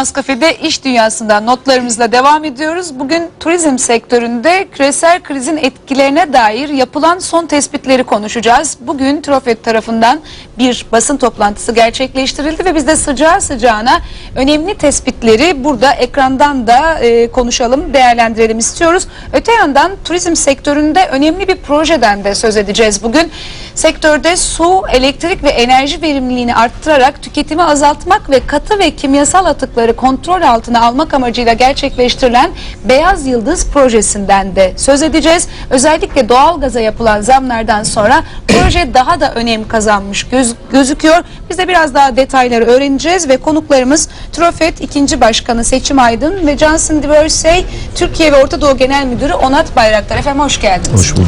Finans Kafe'de iş dünyasından notlarımızla devam ediyoruz. Bugün turizm sektöründe küresel krizin etkilerine dair yapılan son tespitleri konuşacağız. Bugün Trofet tarafından bir basın toplantısı gerçekleştirildi ve biz de sıcağı sıcağına önemli tespitleri burada ekrandan da e, konuşalım, değerlendirelim istiyoruz. Öte yandan turizm sektöründe önemli bir projeden de söz edeceğiz bugün. Sektörde su, elektrik ve enerji verimliliğini arttırarak tüketimi azaltmak ve katı ve kimyasal atıkları kontrol altına almak amacıyla gerçekleştirilen Beyaz Yıldız projesinden de söz edeceğiz. Özellikle doğalgaza yapılan zamlardan sonra proje daha da önem kazanmış göz- gözüküyor. Biz de biraz daha detayları öğreneceğiz ve konuklarımız Trofet 2. Başkanı Seçim Aydın ve Johnson Diversey Türkiye ve Orta Doğu Genel Müdürü Onat Bayraktar. Efendim hoş geldiniz. Hoş bulduk.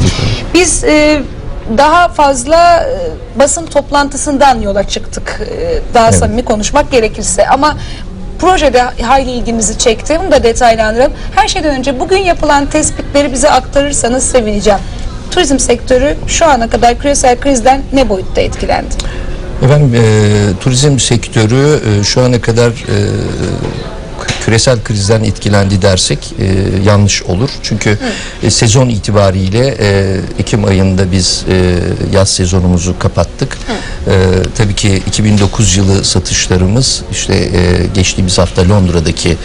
Biz e, daha fazla e, basın toplantısından yola çıktık. E, daha Evet. samimi konuşmak gerekirse ama projede hayli ilgimizi çekti. Bunu da detaylandıralım. Her şeyden önce bugün yapılan tespitleri bize aktarırsanız sevineceğim. Turizm sektörü şu ana kadar küresel krizden ne boyutta etkilendi? Efendim e, turizm sektörü e, şu ana kadar e, küresel krizden etkilendi dersek e, yanlış olur. Çünkü e, sezon itibariyle e, Ekim ayında biz e, yaz sezonumuzu kapattık. E, tabii ki 2009 yılı satışlarımız işte e, geçtiğimiz hafta Londra'daki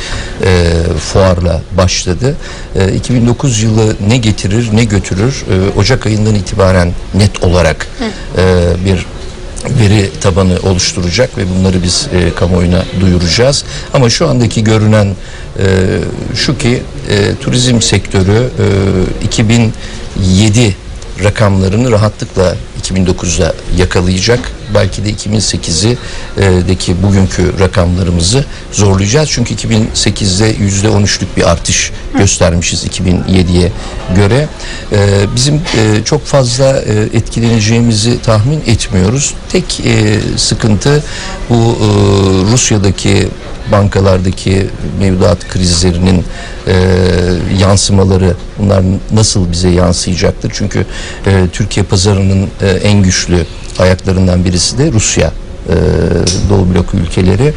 e, fuarla başladı. E, 2009 yılı ne getirir ne götürür e, Ocak ayından itibaren net olarak e, bir veri tabanı oluşturacak ve bunları biz e, kamuoyuna duyuracağız. Ama şu andaki görünen e, şu ki e, turizm sektörü e, 2007 rakamlarını rahatlıkla 2009'da yakalayacak. Belki de 2008'i e, bugünkü rakamlarımızı zorlayacağız. Çünkü 2008'de yüzde 13'lük bir artış göstermişiz 2007'ye göre. E, bizim e, çok fazla etkileneceğimizi tahmin etmiyoruz. Tek sıkıntı bu Rusya'daki bankalardaki mevduat krizlerinin e, yansımaları bunlar nasıl bize yansıyacaktır? Çünkü e, Türkiye pazarının e, en güçlü ayaklarından birisi de Rusya. E, Doğu bloku ülkeleri.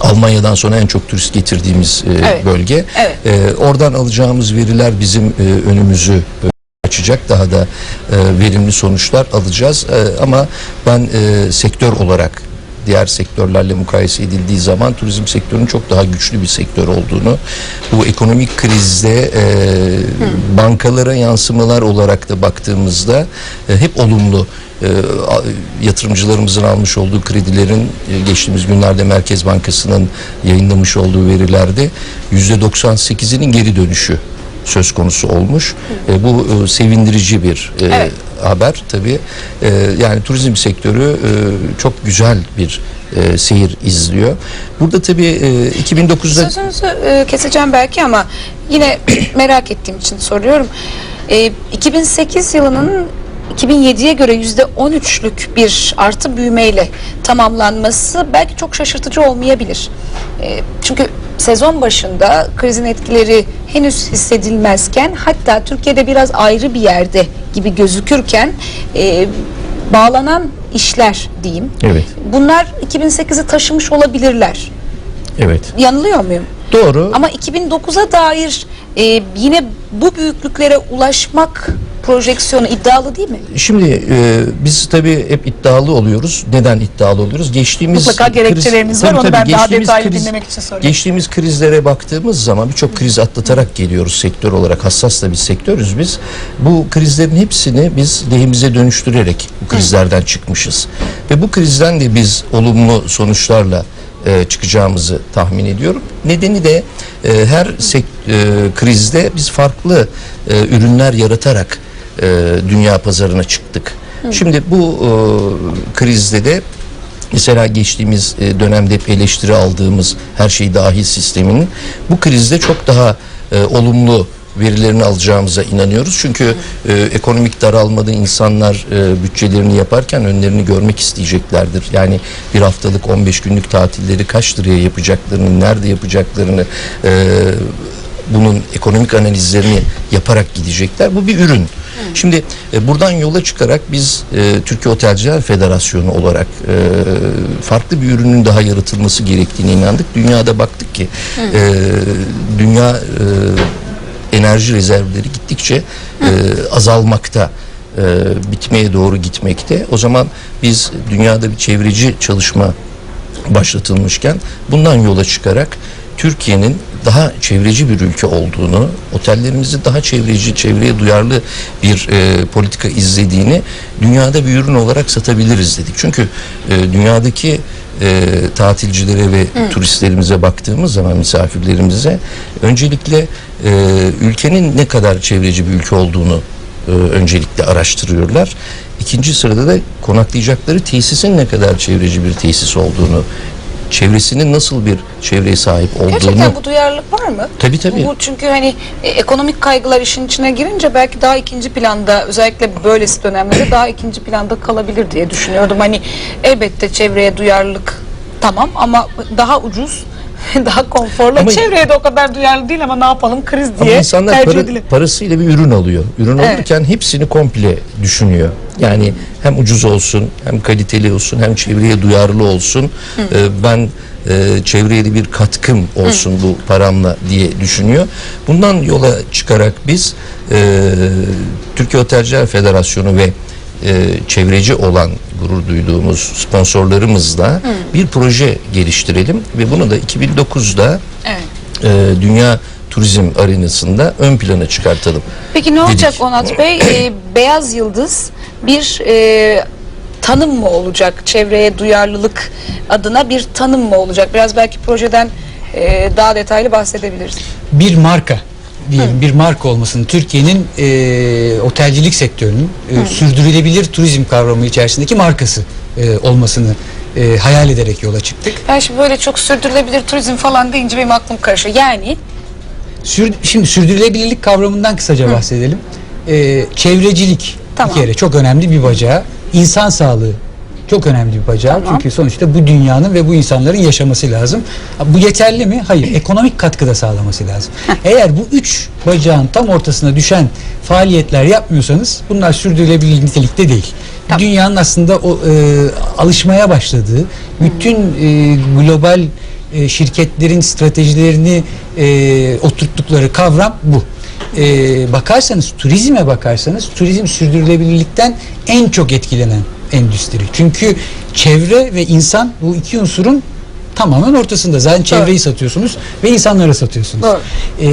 Almanya'dan sonra en çok turist getirdiğimiz e, Evet. bölge. Evet. E, oradan alacağımız veriler bizim e, önümüzü e, açacak daha da e, verimli sonuçlar alacağız. E, ama ben e, sektör olarak diğer sektörlerle mukayese edildiği zaman turizm sektörünün çok daha güçlü bir sektör olduğunu bu ekonomik krizde e, bankalara yansımalar olarak da baktığımızda e, hep olumlu e, yatırımcılarımızın almış olduğu kredilerin e, geçtiğimiz günlerde Merkez Bankası'nın yayınlamış olduğu verilerde %98'inin geri dönüşü söz konusu olmuş. E, bu e, sevindirici bir e, Evet. haber tabii. E, yani turizm sektörü e, çok güzel bir e, seyir izliyor. Burada tabii e, 2009'da Sözünüzü e, keseceğim belki ama yine merak ettiğim için soruyorum. E, 2008 yılının 2007'ye göre yüzde 13'lük bir artı büyümeyle tamamlanması belki çok şaşırtıcı olmayabilir. E, çünkü sezon başında krizin etkileri henüz hissedilmezken hatta Türkiye'de biraz ayrı bir yerde gibi gözükürken e, bağlanan işler diyeyim. Evet. Bunlar 2008'i taşımış olabilirler. evet. Yanılıyor muyum? Doğru. Ama 2009'a dair e, yine bu büyüklüklere ulaşmak projeksiyonu iddialı değil mi? Şimdi e, biz tabii hep iddialı oluyoruz. Neden iddialı oluyoruz? Geçtiğimiz Mutlaka gerekçeleriniz var, Tabii, onu ben daha detaylı dinlemek için soruyorum. Geçtiğimiz krizlere baktığımız zaman birçok kriz atlatarak geliyoruz sektör olarak. Hassas da bir sektörüz biz. Bu krizlerin hepsini biz lehimize dönüştürerek bu krizlerden çıkmışız. Ve bu krizden de biz olumlu sonuçlarla e, çıkacağımızı tahmin ediyorum. Nedeni de e, her sek- e, krizde biz farklı e, ürünler yaratarak e, dünya pazarına çıktık. Şimdi bu e, krizde de Mesela geçtiğimiz e, dönemde hep eleştiri aldığımız her şey dahil sisteminin bu krizde çok daha e, olumlu verilerini alacağımıza inanıyoruz. Çünkü e, ekonomik daralmada insanlar e, bütçelerini yaparken önlerini görmek isteyeceklerdir. Yani bir haftalık 15 günlük tatilleri kaç liraya yapacaklarını, nerede yapacaklarını e, bunun ekonomik analizlerini yaparak gidecekler. Bu bir ürün. Şimdi e, buradan yola çıkarak biz e, Türkiye Otelciler Federasyonu olarak e, farklı bir ürünün daha yaratılması gerektiğine inandık. Dünyada baktık ki e, dünya e, enerji rezervleri gittikçe e, azalmakta e, bitmeye doğru gitmekte. O zaman biz dünyada bir çevreci çalışma başlatılmışken bundan yola çıkarak Türkiye'nin daha çevreci bir ülke olduğunu, otellerimizi daha çevreci, çevreye duyarlı bir e, politika izlediğini dünyada bir ürün olarak satabiliriz dedik. Çünkü e, dünyadaki e, tatilcilere ve turistlerimize baktığımız zaman misafirlerimize öncelikle e, ülkenin ne kadar çevreci bir ülke olduğunu e, öncelikle araştırıyorlar. İkinci sırada da konaklayacakları tesisin ne kadar çevreci bir tesis olduğunu, çevresinin nasıl bir çevreye sahip olduğunu Gerçekten bu duyarlılık var mı? Tabii, tabii. Bu çünkü hani e, ekonomik kaygılar işin içine girince belki daha ikinci planda özellikle böylesi dönemlerde daha ikinci planda kalabilir diye düşünüyordum. Hani elbette çevreye duyarlılık tamam ama daha ucuz daha konforlu. Ama- Çevreye de o kadar duyarlı değil ama ne yapalım kriz Ama diye insanlar tercih para- edilir. parasıyla bir ürün alıyor. Ürün Evet. alırken hepsini komple düşünüyor. Yani hem ucuz olsun, hem kaliteli olsun, hem çevreye duyarlı olsun. Ee, ben e, çevreye de bir katkım olsun bu paramla diye düşünüyor. Bundan yola çıkarak biz e, Türkiye Otelciler Federasyonu ve e, çevreci olan gurur duyduğumuz sponsorlarımızla bir proje geliştirelim ve bunu da 2009'da Evet. e, dünya turizm arenasında ön plana çıkartalım. Peki ne olacak dedik. Onat Bey? Ee, Beyaz Yıldız bir e, tanım mı olacak? Çevreye duyarlılık adına bir tanım mı olacak? Biraz belki projeden e, daha detaylı bahsedebiliriz. bir marka diyelim bir marka olmasının Türkiye'nin e, otelcilik sektörünün e, sürdürülebilir turizm kavramı içerisindeki markası e, olmasını e, hayal ederek yola çıktık. Ben şimdi böyle çok sürdürülebilir turizm falan deyince benim aklım karışıyor. Yani Sür- şimdi sürdürülebilirlik kavramından kısaca bahsedelim. E, çevrecilik Tamam. bir kere çok önemli bir bacağı. İnsan sağlığı çok önemli bir bacağı. Tamam. Çünkü sonuçta bu dünyanın ve bu insanların yaşaması lazım. Bu yeterli mi? Hayır. Ekonomik katkı da sağlaması lazım. Eğer bu üç bacağın tam ortasına düşen faaliyetler yapmıyorsanız bunlar sürdürülebilir nitelikte değil. Tamam. Dünyanın aslında o e, alışmaya başladığı bütün e, global e, şirketlerin stratejilerini e, oturttukları kavram bu. E, bakarsanız turizme bakarsanız turizm sürdürülebilirlikten en çok etkilenen endüstri. Çünkü çevre ve insan bu iki unsurun tamamen ortasında. Zaten çevreyi satıyorsunuz ve insanları satıyorsunuz. Doğru. E,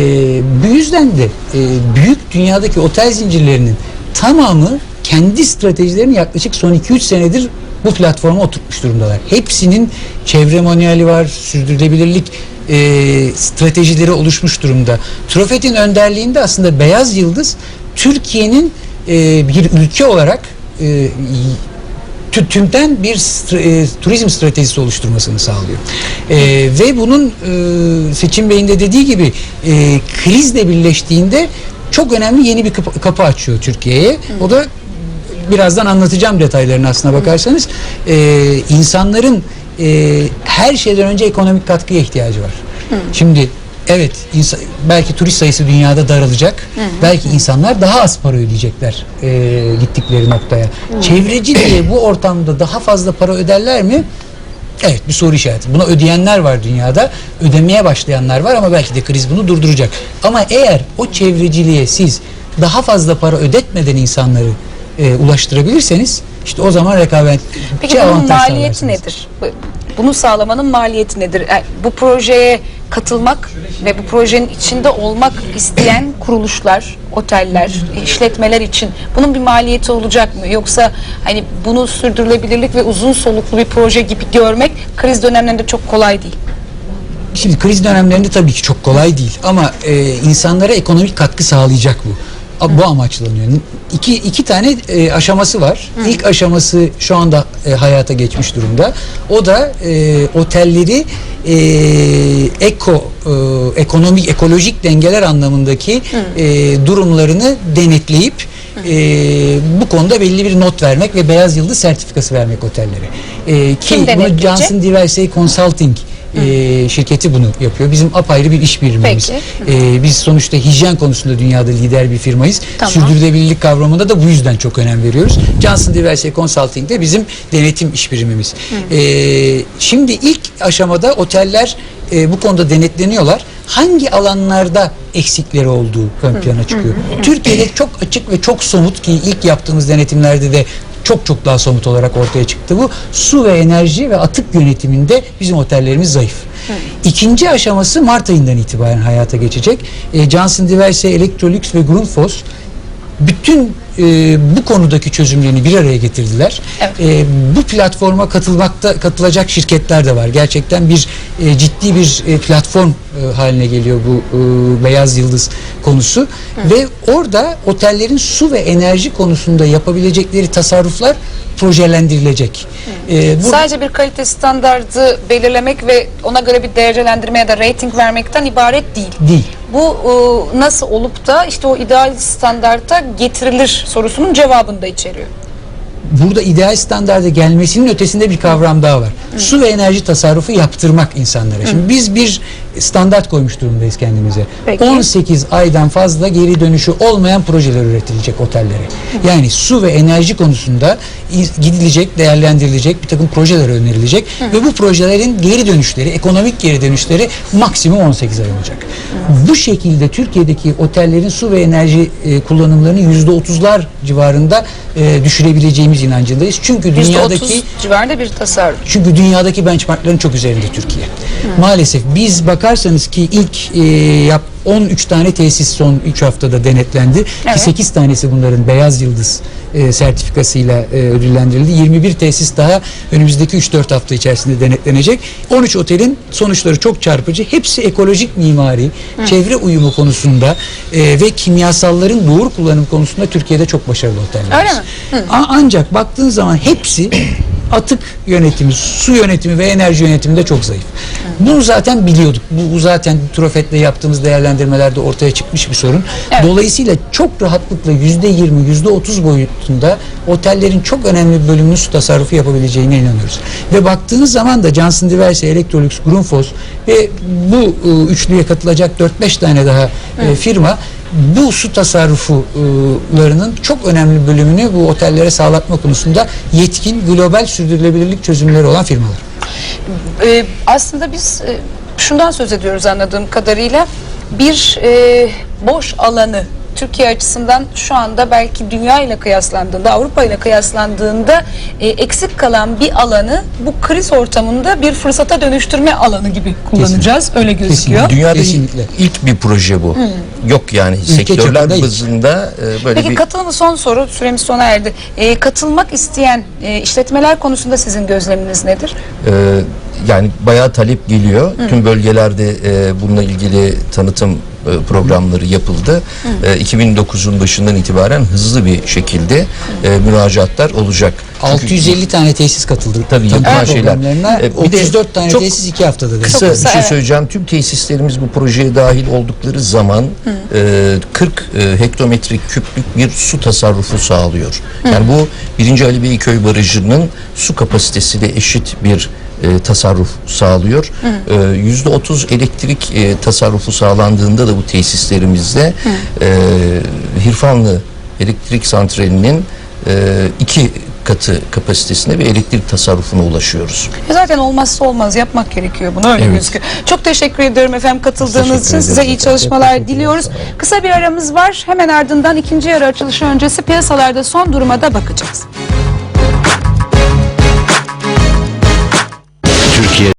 bu yüzden de e, büyük dünyadaki otel zincirlerinin tamamı kendi stratejilerini yaklaşık son 2-3 senedir bu platforma oturtmuş durumdalar. Hepsinin çevre manueli var, sürdürülebilirlik e, stratejileri oluşmuş durumda. Trofet'in önderliğinde aslında Beyaz Yıldız Türkiye'nin e, bir ülke olarak e, tümden bir e, turizm stratejisi oluşturmasını sağlıyor. E, ve bunun e, Seçim Bey'in de dediği gibi e, krizle birleştiğinde çok önemli yeni bir kapı, kapı açıyor Türkiye'ye. O da birazdan anlatacağım detaylarını aslına bakarsanız e, insanların e, her şeyden önce ekonomik katkıya ihtiyacı var. Şimdi evet insan, belki turist sayısı dünyada daralacak. Belki insanlar daha az para ödeyecekler e, gittikleri noktaya. Çevreci diye bu ortamda daha fazla para öderler mi? Evet bir soru işareti. Buna ödeyenler var dünyada. Ödemeye başlayanlar var ama belki de kriz bunu durduracak. Ama eğer o çevreciliğe siz daha fazla para ödetmeden insanları e, ulaştırabilirseniz işte o zaman rekabet Peki bunun maliyeti nedir? Bu- Bunu sağlamanın maliyeti nedir? Yani bu projeye katılmak ve bu projenin içinde olmak isteyen kuruluşlar, oteller, işletmeler için bunun bir maliyeti olacak mı? Yoksa hani bunu sürdürülebilirlik ve uzun soluklu bir proje gibi görmek kriz dönemlerinde çok kolay değil. Şimdi kriz dönemlerinde tabii ki çok kolay değil ama e, insanlara ekonomik katkı sağlayacak bu. Bu amaçlanıyor. İki, iki tane e, aşaması var. İlk aşaması şu anda e, hayata geçmiş durumda. O da e, otelleri e, eko e, ekonomik ekolojik dengeler anlamındaki e, durumlarını denetleyip e, bu konuda belli bir not vermek ve beyaz yıldız sertifikası vermek otellere. E, Kim ki bunu denetleyecek? Johnson Diversey Consulting e, şirketi bunu yapıyor. Bizim apayrı bir iş birimimiz. E, biz sonuçta hijyen konusunda dünyada lider bir firmayız. Tamam. Sürdürülebilirlik kavramında da bu yüzden çok önem veriyoruz. Johnson Diverse Consulting de bizim denetim iş birimimiz. E, şimdi ilk aşamada oteller e, bu konuda denetleniyorlar. Hangi alanlarda eksikleri olduğu ön plana çıkıyor. Türkiye'de çok açık ve çok somut ki ilk yaptığımız denetimlerde de çok çok daha somut olarak ortaya çıktı bu. Su ve enerji ve atık yönetiminde bizim otellerimiz zayıf. İkinci aşaması Mart ayından itibaren hayata geçecek. E, Johnson Diverse, Electrolux ve Grundfos bütün e, bu konudaki çözümlerini bir araya getirdiler. Evet. E, bu platforma katılmakta katılacak şirketler de var. Gerçekten bir e, ciddi bir e, platform e, haline geliyor bu e, beyaz yıldız konusu ve orada otellerin su ve enerji konusunda yapabilecekleri tasarruflar projelendirilecek. E, bu Sadece bir kalite standardı belirlemek ve ona göre bir derecelendirme ya da rating vermekten ibaret değil. değil. Bu e, nasıl olup da işte o ideal standarta getirilir sorusunun cevabını da içeriyor. burada ideal standarda gelmesinin ötesinde bir kavram daha var. Su ve enerji tasarrufu yaptırmak insanlara. Şimdi biz bir standart koymuş durumdayız kendimize. Peki. 18 aydan fazla geri dönüşü olmayan projeler üretilecek otellere. Yani su ve enerji konusunda gidilecek, değerlendirilecek bir takım projeler önerilecek ve bu projelerin geri dönüşleri, ekonomik geri dönüşleri maksimum 18 ay olacak. Bu şekilde Türkiye'deki otellerin su ve enerji e, kullanımlarını %30'lar civarında e, düşürebileceğimiz inancındayız. Çünkü dünyadaki %30 civarında bir tasarruf. çünkü dünyadaki benchmarkların çok üzerinde Türkiye. Maalesef biz bakarsanız ki ilk e, yap 13 tane tesis son 3 haftada denetlendi. Evet. Ki 8 tanesi bunların beyaz yıldız e, sertifikasıyla e, ödüllendirildi. 21 tesis daha önümüzdeki 3-4 hafta içerisinde denetlenecek. 13 otelin sonuçları çok çarpıcı. Hepsi ekolojik mimari, çevre uyumu konusunda e, ve kimyasalların doğru kullanım konusunda Türkiye'de çok başarılı oteller. Öyle mi? A- Ancak baktığın zaman hepsi atık yönetimi, su yönetimi ve enerji yönetiminde çok zayıf. Bunu zaten biliyorduk. Bu, zaten Trofet'le yaptığımız değerlendirmelerde ortaya çıkmış bir sorun. Evet. Dolayısıyla çok rahatlıkla yüzde yirmi, yüzde otuz boyutunda otellerin çok önemli bir bölümünün su tasarrufu yapabileceğine inanıyoruz. Ve baktığınız zaman da Johnson Diverse, Electrolux, Grundfos ve bu e, üçlüye katılacak 4-5 tane daha e, firma bu su tasarrufularının çok önemli bölümünü bu otellere sağlatma konusunda yetkin global sürdürülebilirlik çözümleri olan firmalar. Ee, aslında biz e, şundan söz ediyoruz anladığım kadarıyla bir e, boş alanı Türkiye açısından şu anda belki dünya ile kıyaslandığında, Avrupa ile kıyaslandığında e, eksik kalan bir alanı bu kriz ortamında bir fırsata dönüştürme alanı gibi kullanacağız. Öyle gözüküyor. Kesinlikle. Dünyada Kesinlikle. ilk bir proje bu. Yok yani sektörler çapında ilk. bazında e, böyle Peki bir katılımı son soru süremiz sona erdi. E, katılmak isteyen e, işletmeler konusunda sizin gözleminiz nedir? e, yani bayağı talep geliyor. Tüm bölgelerde e, bununla ilgili tanıtım programları yapıldı. E, 2009'un başından itibaren hızlı bir şekilde e, müracaatlar olacak. Çünkü 650 tane tesis katıldı. Tabii, yapılan şeyler. E, bir de 34 tane çok tesis 2 haftada. Kısa, kısa, bir şey evet. söyleyeceğim. Tüm tesislerimiz bu projeye dahil oldukları zaman e, 40 e, hektometrik küplük bir su tasarrufu sağlıyor. Yani bu 1. Ali Beyköy Barajı'nın su kapasitesiyle eşit bir e, tasarruf sağlıyor. E, %30 elektrik e, tasarrufu sağlandığında da bu tesislerimizde e, Hirfanlı elektrik santralinin e, iki katı kapasitesine ve elektrik tasarrufuna ulaşıyoruz. E, Zaten olmazsa olmaz yapmak gerekiyor bunu öyle Evet. gözüküyor. Çok teşekkür ediyorum efendim katıldığınız Teşekkür için size iyi çalışmalar Teşekkür diliyoruz. ederiz. Kısa bir aramız var. Hemen ardından ikinci yarı açılışı öncesi piyasalarda son duruma da bakacağız. Türkiye